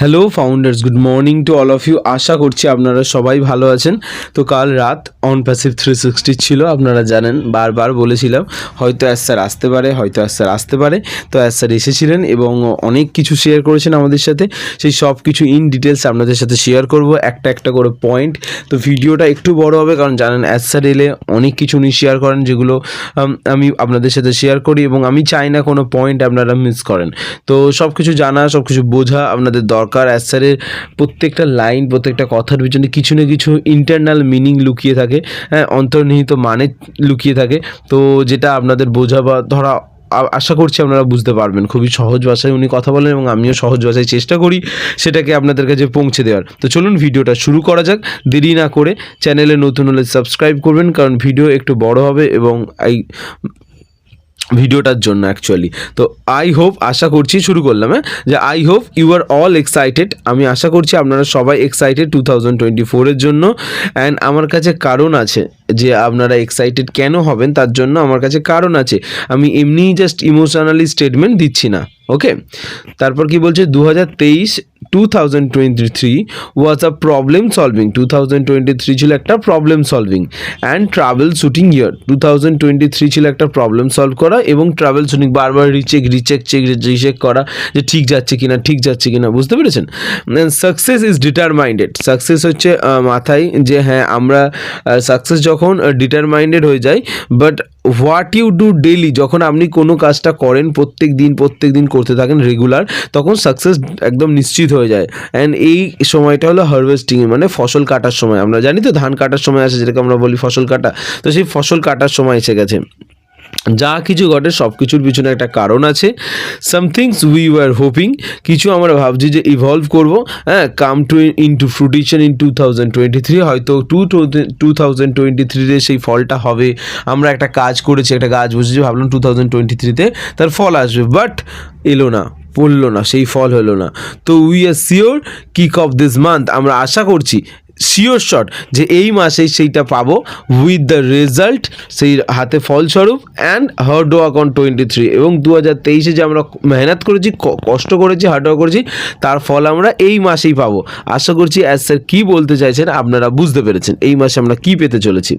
Hello founders good morning to all of you আশা করছি আপনারা সবাই ভালো আছেন। তো কাল রাত অন প্যাসিভ থ্রি সিক্সটি ছিল, আপনারা জানেন, বারবার বলেছিলাম, হয়তো অ্যাস স্যার আসতে পারে, হয়তো অ্যাস স্যার আসতে পারে। তো অ্যাস স্যার এসেছিলেন এবং অনেক কিছু শেয়ার করেছেন আমাদের সাথে। সেই সব কিছু ইন ডিটেলস আপনাদের সাথে শেয়ার করব, একটা একটা করে পয়েন্ট তো ভিডিওটা একটু বড় হবে, কারণ জানেন অ্যাস স্যার এলে অনেক কিছু উনি শেয়ার করেন, যেগুলো আমি আপনাদের সাথে শেয়ার করি এবং আমি চাই না কোনো পয়েন্ট আপনারা মিস করেন। তো সব কিছু জানা সব কিছু বোঝা, আপনাদের দরকার। অ্যাজ স্যারের প্রত্যেকটা লাইন প্রত্যেকটা কথার পিছনে কিছু না কিছু ইন্টারনাল মিনিং লুকিয়ে থাকে হ্যাঁ অন্তর্নিহিত মানে লুকিয়ে থাকে। তো যেটা আপনাদের বোঝা বা ধরা আশা করছি আপনারা বুঝতে পারবেন। খুবই সহজ ভাষায় উনি কথা বলেন এবং আমিও সহজ ভাষায় চেষ্টা করি সেটাকে আপনাদের কাছে পৌঁছে দেওয়ার। তো চলুন ভিডিওটা শুরু করা যাক। দেরি না করে চ্যানেলে নতুন হলে সাবস্ক্রাইব করবেন, কারণ ভিডিও একটু বড় হবে এবং এই ভিডিওটার জন্য অ্যাকচুয়ালি তো আই হোপ আশা করছি, শুরু করলাম হ্যাঁ? যে I hope you are all excited আমি আশা করছি আপনারা সবাই এক্সাইটেড টু থাউজেন্ড টোয়েন্টি ফোরের জন্য। অ্যান্ড আমার কাছে কারণ আছে যে আপনারা এক্সাইটেড কেন হবেন, তার জন্য আমার কাছে কারণ আছে। আমি এমনিই জাস্ট ইমোশনালি স্টেটমেন্ট দিচ্ছি না ওকে তারপর কি বলছে? দু হাজার তেইশ two thousand twenty three was a problem solving two thousand twenty three ছিল একটা problem solving and travel shooting year two thousand twenty three ছিল একটা প্রবলেম সলভ করা এবং ট্রাভেল শুটিং বারবার রিচেক রিচেক চেক রিচেক করা যে ঠিক যাচ্ছে কিনা, ঠিক যাচ্ছে কিনা, বুঝতে পেরেছেন? সাকসেস ইজ ডিটারমাইন্ডেড সাকসেস হচ্ছে মাথায় যে হ্যাঁ আমরা সাকসেস যখন ডিটারমাইন্ডেড হয়ে যাই but what you do daily যখন আপনি কোনো কাজটা করেন প্রত্যেক দিন প্রত্যেক দিন করতে থাকেন রেগুলার তখন সাকসেস একদম নিশ্চিত হয়ে যায়। অ্যান্ড এই সময়টা হলো হারভেস্টিং মানে ফসল কাটার সময়। আমরা জানি তো, ধান কাটার সময় আসে, যেটাকে আমরা বলি ফসল কাটা। তো সেই ফসল কাটার সময় এসে গেছে। যা কিছু ঘটে সব কিছুর পিছনে একটা কারণ আছে। সামথিংস উই ওয়ার হোপিং কিছু আমরা ভাবছি যে ইভলভ করব। হ্যাঁ come to in to fruition in two thousand twenty three হয়তো টু টু থাউজেন্ড টোয়েন্টি থ্রিতে সেই ফলটা হবে। আমরা একটা কাজ করেছি, একটা গাছ বসেছি, ভাবলাম টু থাউজেন্ড টোয়েন্টি থ্রিতে তার ফল আসবে বাট এলো না। পড়ল না, সেই ফল হলো না। তো we are sure kick off this month আমরা আশা করছি শিওর শট যে এই মাসেই সেইটা পাবো। উইথ দ্য রেজাল্ট সেই হাতে ফলস্বরূপ and hard work on twenty three এবং দু হাজার তেইশে যে আমরা মেহনত করেছি কষ্ট করেছি হার্ড ওয়ার্ক করেছি, তার ফল আমরা এই মাসেই পাবো। আশা করছি অ্যাজ স্যার কী বলতে চাইছেন আপনারা বুঝতে পেরেছেন এই মাসে আমরা কী পেতে চলেছি।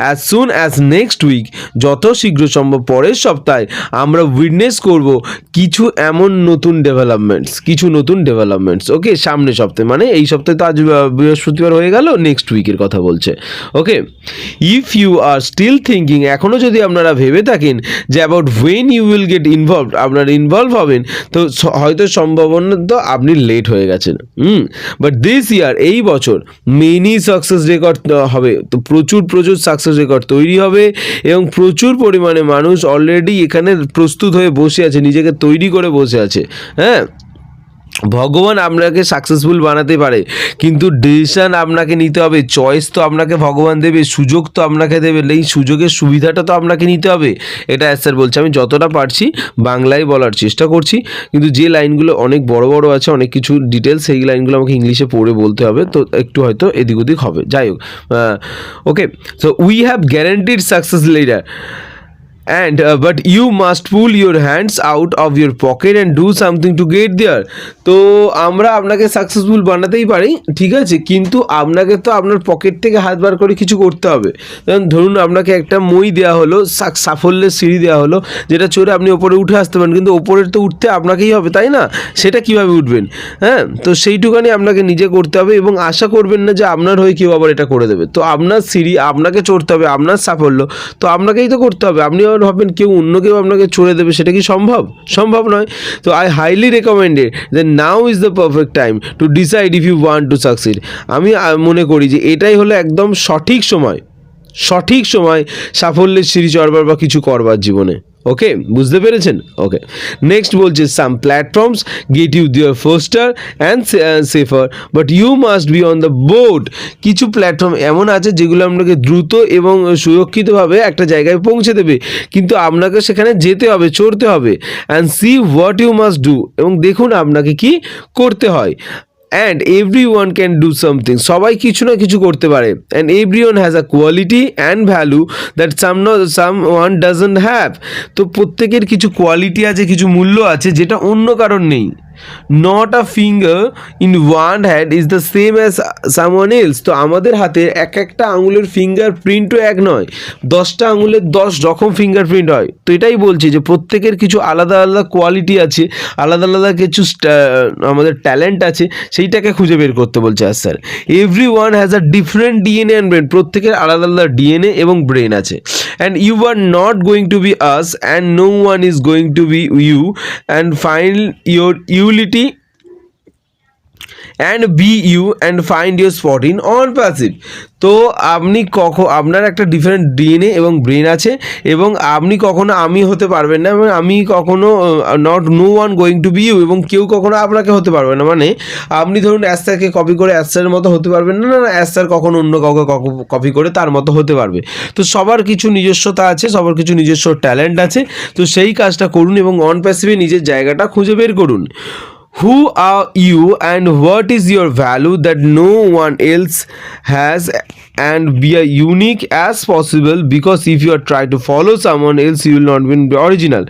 As soon as next week যত শীঘ্র সম্ভব পরের সপ্তাহে আমরা উইটনেস করব কিছু এমন নতুন ডেভেলপমেন্টস কিছু নতুন ডেভেলপমেন্টস ওকে সামনে সপ্তাহে মানে এই সপ্তাহে তো আজ বৃহস্পতিবার হয়ে গেল নেক্সট উইকের কথা বলছে। Okay if you are still thinking এখনও যদি আপনারা ভেবে থাকেন যে about when you will get involve আপনার ইনভলভ হবেন, তো হয়তো সম্ভাবনা তো আপনি লেট হয়ে গেছেন। হুম বাট দিস ইয়ার এই বছর মেনি সাকসেস রেকর্ড হবে। তো প্রচুর প্রচুর সাকসেস রেকর্ড তৈরি হবে এবং প্রচুর পরিমাণে মানুষ অলরেডি এখানে প্রস্তুত হয়ে বসে আছে, নিজেকে তৈরি করে বসে আছে। হ্যাঁ? ভগবান আপনাকে সাকসেসফুল বানাতে পারে, কিন্তু ডিসিশন আপনাকে নিতে হবে চয়েস তো আপনাকে ভগবান দেবে, সুযোগ তো আপনাকে দেবে, এই সুযোগের সুবিধাটা তো আপনাকে নিতে হবে। এটা স্যার বলছে, আমি যতটা পারছি বাংলায় বলার চেষ্টা করছি, কিন্তু যে লাইনগুলো অনেক বড় বড় আছে, অনেক কিছু ডিটেলস সেই লাইনগুলো আমাকে ইংলিশে পড়ে বলতে হবে, তো একটু হয়তো এদিক ওদিক হবে। যাই হোক okay so we have guaranteed success leader uh, but you must pull your hands out of your pocket and do something to get there. তো আমরা আপনাকে সাকসেসফুল বানাতেই পারি ঠিক আছে? কিন্তু আপনাকে তো আপনার পকেট থেকে হাত বার করে কিছু করতে হবে। ধরুন আপনাকে একটা মই দেওয়া হলো সাফল্যের সিঁড়ি দেওয়া হলো যেটা চড়ে আপনি ওপরে উঠে আসতে পারেন কিন্তু ওপরের তো উঠতে আপনাকেই হবে তাই না? সেটা কীভাবে উঠবেন? হ্যাঁ? তো সেইটুখানি আপনাকে নিজে করতে হবে এবং আশা করবেন না যে আপনার হয়ে কেউ আবার এটা করে দেবে। তো আপনার সিঁড়ি আপনাকে চড়তে হবে আপনার সাফল্য তো আপনাকেই তো করতে হবে। আপনি আবার ভাববেন কেউ অন্য কেউ আপনাকে ছড়ে দেবে, সেটা কি সম্ভব? সম্ভব নয়। তো আই হাইলি রেকমেন্ডেড যে now is the perfect time to decide if you want to succeed আমি মনে করি যে এটাই হলো একদম সঠিক সময় সঠিক সময় সাফল্যের সিঁড়ি চড়বার বা কিছু করবার জীবনে। ওকে বুঝতে পেরেছেন? ওকে নেক্সট বলছে some platforms get you there foster and safer but you must be on the board কিছু প্ল্যাটফর্ম এমন আছে যেগুলো আপনাকে দ্রুত এবং সুরক্ষিতভাবে একটা জায়গায় পৌঁছে দেবে, কিন্তু আপনাকে সেখানে যেতে হবে, চড়তে হবে and see what you must do এবং দেখুন আপনাকে কি করতে হয়। And everyone can do something সবাই কিছু না কিছু করতে পারে। And everyone has a quality and value that some someone doesn't have তো প্রত্যেকের কিছু কোয়ালিটি আছে, কিছু মূল্য আছে, যেটা অন্য কারণ নেই। Not a finger in one hand is the same as someone else তো আমাদের হাতে এক একটা আঙুলের ফিঙ্গার প্রিন্টও এক নয়। দশটা আঙুলের দশ রকম ফিঙ্গার প্রিন্ট হয়। তো এটাই বলছি যে প্রত্যেকের কিছু আলাদা আলাদা কোয়ালিটি আছে, আলাদা আলাদা কিছু আমাদের ট্যালেন্ট আছে, সেইটাকে খুঁজে বের করতে বলছে আর sir. Everyone has a different DNA and brain প্রত্যেকের আলাদা আলাদা ডিএনএ এবং ব্রেন আছে। And you are not going to be us and no one is going to be you and find your utility and be you and find your spot in OnPassive তো আপনি কখন আপনার একটা different DNA এবং brain আছে এবং আপনি কখনো আমি হতে পারবেন না এবং আমি কখনো not no one going to be you এবং কেউ কখনো আপনাকে হতে পারবে না। মানে আপনি ধরুন অ্যাস্টারকে কপি করে অ্যাস্টারের মতো হতে পারবেন না না অ্যাস্টার কখনো অন্য কাউকে কপি করে তার মতো হতে পারবে। তো সবার কিছু নিজস্বতা আছে, সবার কিছু নিজস্ব ট্যালেন্ট আছে, তো সেই কাজটা করুন এবং অন প্যাসিভে নিজের জায়গাটা খুঁজে বের করুন। Who are you and what is your value that no one else has and be as unique as possible because if you are trying to follow someone else, you will not be original.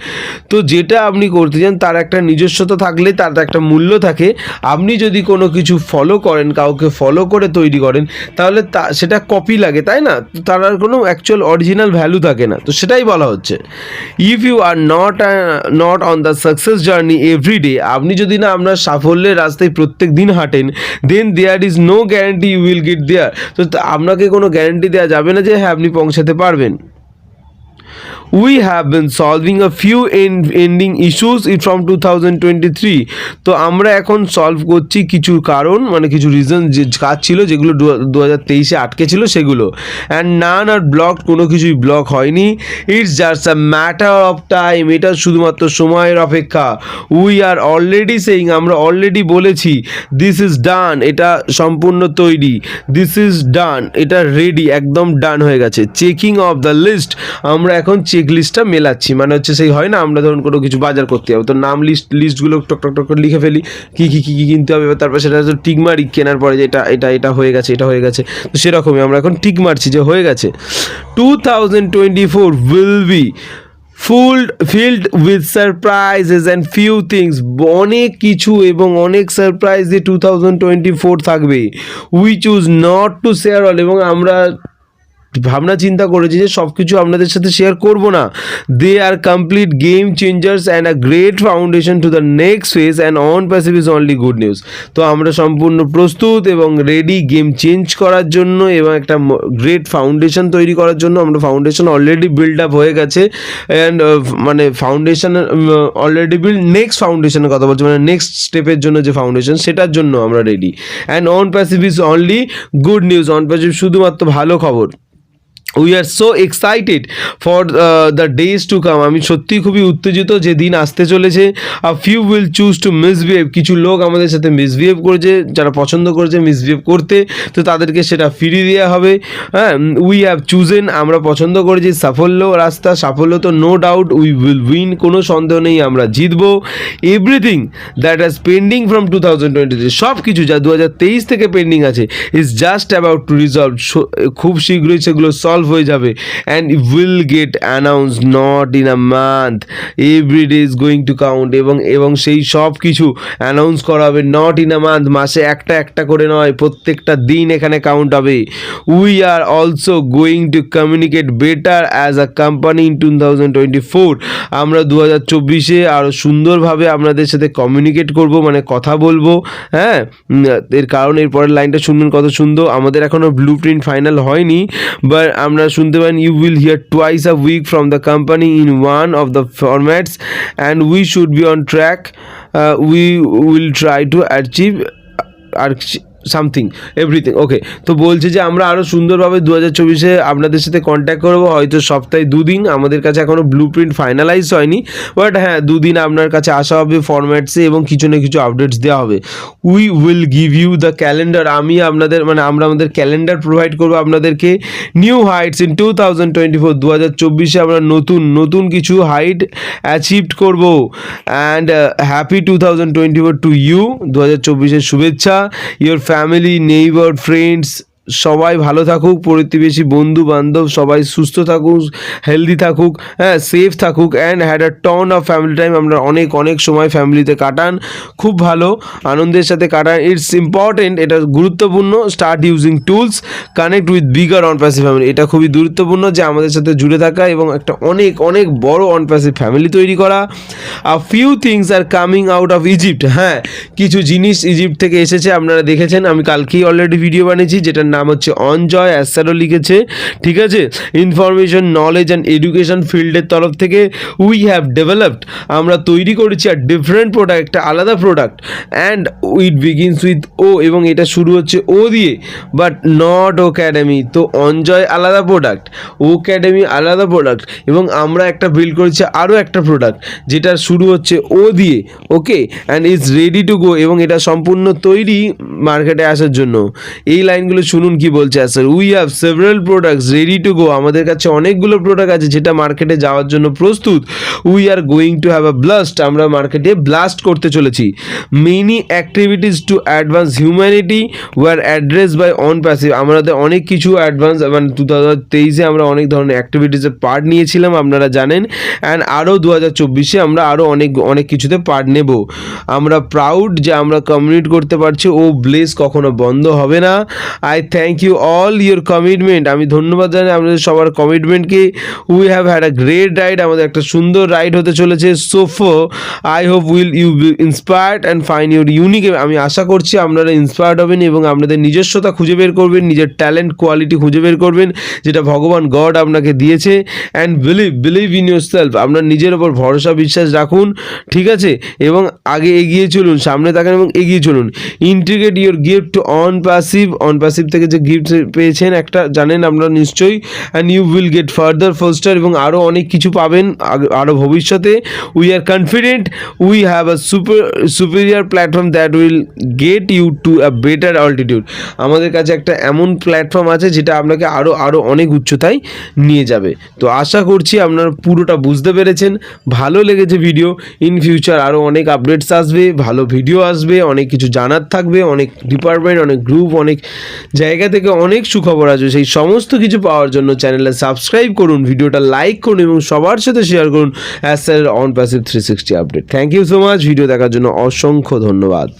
তো যেটা আপনি করতে চান, তার একটা নিজস্বতা থাকলে, তার একটা মূল্য থাকে। আপনি যদি কোনো কিছু ফলো করেন, কাউকে ফলো করে তৈরি করেন, তাহলে তা, সেটা কপি লাগে, তাই না? তার আর কোনো অ্যাকচুয়াল অরিজিনাল ভ্যালু থাকে না। তো সেটাই বলা হচ্ছে। If you are not not on the success journey every day আপনি যদি না আপনার সাফল্যের রাস্তায় প্রত্যেক দিন হাঁটেন then there is no guarantee you will get there তো তা- আপনাকে কোনো গ্যারান্টি দেওয়া যাবে না যে হ্যাঁ আপনি পৌঁছাতে পারবেন। We have been solving a few ending issues from two thousand twenty three তো আমরা এখন সলভ করছি কিছু কারণ মানে কিছু রিজন যে কাজ ছিল, যেগুলো দু হাজার তেইশে আটকে ছিল সেগুলো। অ্যান্ড নান আর ব্লক কোনো কিছুই ব্লক হয়নি। It's just a matter of time এটা শুধুমাত্র সময়ের অপেক্ষা। উই আর অলরেডি সেইং আমরা অলরেডি বলেছি দিস ইজ ডান এটা সম্পূর্ণ তৈরি। দিস ইজ ডান এটা রেডি একদম ডান হয়ে গেছে। চেকিং অফ দ্য লিস্ট আমরা এখন চেক লিস্টটা মেলাচ্ছি। মানে হচ্ছে সেই হয় না, আমরা ধরুন কোনো কিছু বাজার করতে যাব, তো নাম লিস্ট লিস্টগুলো টক টক টক করে লিখে ফেলি, কী কী কী কী কিনতে হবে, এবার তারপর সেটা টিক মারি কেনার পরে যে এটা এটা এটা হয়ে গেছে, এটা হয়ে গেছে, তো সেরকমই আমরা এখন টিক মারছি যে হয়ে গেছে। Two thousand twenty four will be full filled with surprises and few things অনেক কিছু এবং অনেক সারপ্রাইজ দিয়ে টু থাউজেন্ড টোয়েন্টি ফোর থাকবে। We choose not to share all এবং আমরা ভাবনা, চিন্তা করেছি যে সব কিছু আপনাদের সাথে শেয়ার করব না। They are complete game changers and a great foundation to the next phase and OnPassive is only good news তো আমরা সম্পূর্ণ প্রস্তুত এবং রেডি গেম চেঞ্জ করার জন্য এবং একটা গ্রেট ফাউন্ডেশন তৈরি করার জন্য আমরা ফাউন্ডেশন অলরেডি বিল্ড আপ হয়ে গেছে। অ্যান্ড মানে ফাউন্ডেশন অলরেডি বিল্ড নেক্সট ফাউন্ডেশনের কথা বলছি মানে নেক্সট স্টেপের জন্য যে ফাউন্ডেশন সেটার জন্য আমরা ready and OnPassive is only good news OnPassive শুধুমাত্র ভালো খবর। We are so excited for the days to come আমি সত্যিই খুবই উত্তেজিত যে দিন আসতে চলেছে। A few will choose to misbehave কিছু লোক আমাদের সাথে মিসবিহেভ করেছে, যারা পছন্দ করেছে মিসবিহেভ করতে, তো তাদেরকে সেটা ফিরিয়ে দেওয়া হবে। হ্যাঁ উই হ্যাভ চুজেন আমরা পছন্দ করেছি, সাফল্য রাস্তা, সাফল্য তো no doubt we will win কোনো সন্দেহ নেই, আমরা জিতবো। Everything that is pending from two thousand twenty three সব কিছু যা দু হাজার তেইশ থেকে পেন্ডিং আছে is just about to resolve খুব শীঘ্রই সেগুলো সলভ হয়ে যাবে। And will get announce not in a month every day is going to count এবং এবং সেই সব কিছু অ্যানাউন্স করা হবে নট ইন আ মান্থ মাসে একটা একটা করে নয়, প্রত্যেকটা দিন এখানে কাউন্ট হবে। We are also going to communicate better as a company in two thousand twenty four আমরা দু হাজার চব্বিশে আরও সুন্দরভাবে আপনাদের সাথে কমিউনিকেট করব মানে কথা বলব হ্যাঁ? এর কারণ এর পরের লাইনটা শুনবেন কত সুন্দর। আমাদের এখনও ব্লু প্রিন্ট ফাইনাল হয়নি বাট আমরা শুনতে পারেন you will hear twice a week from the company in one of the formats and we should be on track we will try to achieve something everything okay তো বলছে যে আমরা আরও সুন্দরভাবে দু হাজার চব্বিশে আপনাদের সাথে কন্ট্যাক্ট করব, হয়তো সপ্তাহে দুদিন, আমাদের কাছে এখনও ব্লু প্রিন্ট ফাইনালাইজ হয়নি বাট হ্যাঁ দুদিন আপনার কাছে আসা হবে ফরম্যাটসে এবং কিছু না কিছু আপডেটস দেওয়া হবে। We will give you the calendar আমি আপনাদের মানে আমরা আমাদের ক্যালেন্ডার প্রোভাইড করব আপনাদেরকে new heights in two thousand twenty four দু হাজার চব্বিশে আমরা নতুন নতুন কিছু হাইট অ্যাচিভড করব। And happy two thousand twenty four to you দু হাজার চব্বিশের শুভেচ্ছা ইয়োর family, neighbor, friends, সবাই ভালো থাকুক, প্রতিবেশী বন্ধু বান্ধব সবাই সুস্থ থাকুক হেলদি থাকুক হ্যাঁ সেফ থাকুক and had a ton of family time আমরা অনেক অনেক সময় ফ্যামিলিতে কাটান। খুব ভালো আনন্দের সাথে কাটান। ইটস ইম্পর্টেন্ট এটা গুরুত্বপূর্ণ। Start using tools connect with bigger OnPassive family এটা খুবই গুরুত্বপূর্ণ যে আমাদের সাথে জুড়ে থাকা এবং একটা অনেক অনেক বড় অন প্যাসিভ ফ্যামিলি তৈরি করা। আর few things are coming out of Egypt হ্যাঁ কিছু জিনিস ইজিপ্ট থেকে এসেছে, আপনারা দেখেছেন। আমি কালকেই অলরেডি ভিডিও বানিয়েছি, যেটার নাম হচ্ছে অনজয় অ্যাসারও লিখেছে। ঠিক আছে? ইনফরমেশন নলেজ অ্যান্ড এডুকেশন ফিল্ডের তরফ থেকে উই হ্যাভ ডেভেলপড আমরা তৈরি করেছি আর ডিফারেন্ট প্রোডাক্ট একটা আলাদা product and with begins with O এবং এটা শুরু হচ্ছে ও দিয়ে। বাট নট ও অ্যাকাডেমি তো অনজয় আলাদা প্রোডাক্ট ও অ্যাকাডেমি আলাদা প্রোডাক্ট এবং আমরা একটা বিল্ড করেছি আরও একটা প্রোডাক্ট যেটা শুরু হচ্ছে ও দিয়ে। Okay and is ready to go এবং এটা সম্পূর্ণ তৈরি মার্কেটে আসার জন্য। এই লাইনগুলো শুনুন। কি বলছে sir we have several products ready to go আমাদের কাছে অনেকগুলো প্রোডাক্ট আছে যেটা মার্কেটে যাওয়ার জন্য প্রস্তুত। We are going to have a blast আমরা মার্কেটে ব্লাস্ট করতে চলেছি। Many activities to advance humanity were address by OnPassive আমাদের অনেক কিছু অ্যাডভান্স মানে টু থাউজেন্ড তেইশে আমরা অনেক ধরনের অ্যাক্টিভিটিসে পার্ট নিয়েছিলাম, আপনারা জানেন। অ্যান্ড আরও দু হাজার চব্বিশে আমরা আরও অনেক অনেক কিছুতে পার্ট নেব। আমরা প্রাউড যে আমরা কমিউনিট করতে পারছি, ও ব্লেস কখনো বন্ধ হবে না। I thank you all your commitment আমি ধন্যবাদ জানাই আপনাদের সবার কমিটমেন্টকে we have had a great ride আমাদের একটা সুন্দর রাইড হতে চলেছে। সোফো I hope will you be inspired and fine your unique আমি আশা করছি আপনারা ইন্সপায়ার্ড হবেন এবং আপনাদের নিজস্বতা খুঁজে বের করবেন, নিজের ট্যালেন্ট কোয়ালিটি খুঁজে বের করবেন, যেটা ভগবান গড আপনাকে দিয়েছে। And believe believe in yourself আপনার নিজের ওপর ভরসা, বিশ্বাস রাখুন, ঠিক আছে? এবং আগে এগিয়ে চলুন, সামনে তাকান এবং এগিয়ে চলুন। Integrate your gift OnPassive OnPassive থেকে যে গিফট পেয়েছেন একটা জানেন আপনারা নিশ্চয়ই and you will get further faster এবং আরও অনেক কিছু পাবেন আরও ভবিষ্যতে। We are confident we have a super superior platform that will get you to a better altitude আমাদের কাছে একটা এমন প্ল্যাটফর্ম আছে যেটা আপনাকে আরও আরও অনেক উচ্চতায় নিয়ে যাবে। তো আশা করছি আপনারা পুরোটা বুঝতে পেরেছেন। ভালো লেগেছে ভিডিও ইন ফিউচার আরও অনেক আপডেটস আসবে, ভালো ভিডিও আসবে, অনেক কিছু জানার থাকবে, অনেক ডিপার্টমেন্ট অনেক গ্রুপ অনেক জায়গা থেকে অনেক সুখবর আছে। সেই সমস্ত কিছু পাওয়ার জন্য চ্যানেলে সাবস্ক্রাইব করুন, ভিডিওটা লাইক করুন এবং সবার সাথে শেয়ার করুন অ্যাসেল on passive three sixty update thank you so much video দেখার জন্য অসংখ্য ধন্যবাদ।